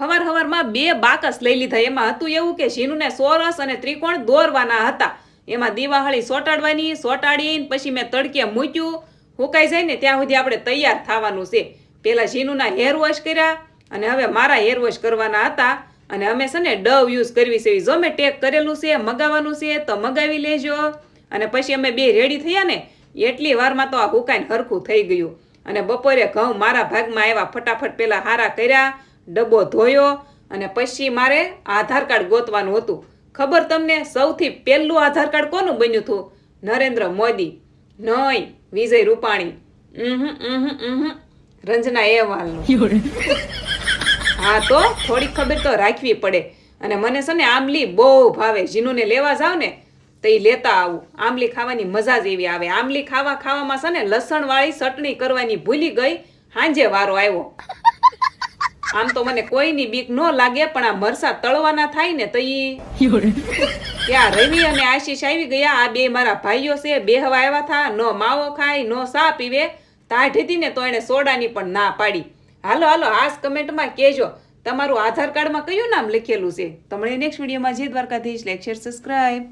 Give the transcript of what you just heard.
હવાર હવારમાં બે બાકસ લઈ લીધા. એમાં હતું એવું કે શીનુને સોરસ અને ત્રિકોણ દોરવાના હતા. એમાં દિવાહળી સોટાડવાની સોટાડીને પછી મેં તડકે મૂક્યું. હુકાઈ જાય ને ત્યાં સુધી આપણે તૈયાર થવાનું છે. પહેલાં ઝીનુના હેર વોશ કર્યા અને હવે મારા હેર વોશ કરવાના હતા. અને અમે છે ને ડવ યુઝ કરવી છે જો મેં ટેક કરેલું છે, મગાવવાનું છે તો મગાવી લેજો. અને પછી અમે બે રેડી થયા ને એટલી વારમાં તો આ હુકાઈને હરખું થઈ ગયું. અને બપોરે ઘઉં મારા ભાગમાં આવ્યા, ફટાફટ પહેલાં હારા કર્યા. ડબ્બો ધોયો અને પછી મારે આધાર કાર્ડ ગોતવાનું હતું. ખબર તમને? સૌથી પહેલું આધાર કાર્ડ કોનું બન્યું હતું? નરેન્દ્ર મોદી. નહીં વિજય રૂપાણી. રંજના એવાલનું. હા તો, થોડીક ખબર તો રાખવી પડે. અને મને છે ને આમલી બહુ ભાવે. જીનુને લેવા જાવ ને, તો એ લેતા આવું. આમલી ખાવાની મજા જ એવી આવે. આમલી ખાવા ખાવામાં છે ને લસણ વાળી ચટણી કરવાની ભૂલી ગઈ. હાંજે વારો આવ્યો. આમ તો મને કોઈની બીક ન લાગે પણ આ મરસા તળવાના થાય ને તો ઈ ત્યાં રવિ અને આશીષ આવી ગયા. આ બે મારા ભાઈઓ છે બે હવા આવ્યા થા. નો માવો ખાય નો સા પીવે. તાઢ હતી ને તો એને સોડાની પણ ના પાડી. હાલો હાલો હાસ કમેન્ટમાં કહેજો. તમારું આધાર કાર્ડમાં કયું નામ લખેલું છે? તમને નેક્સ્ટ વિડીયોમાં જે દ્વારકાધીશ લેક્ચર સબસ્ક્રાઇબ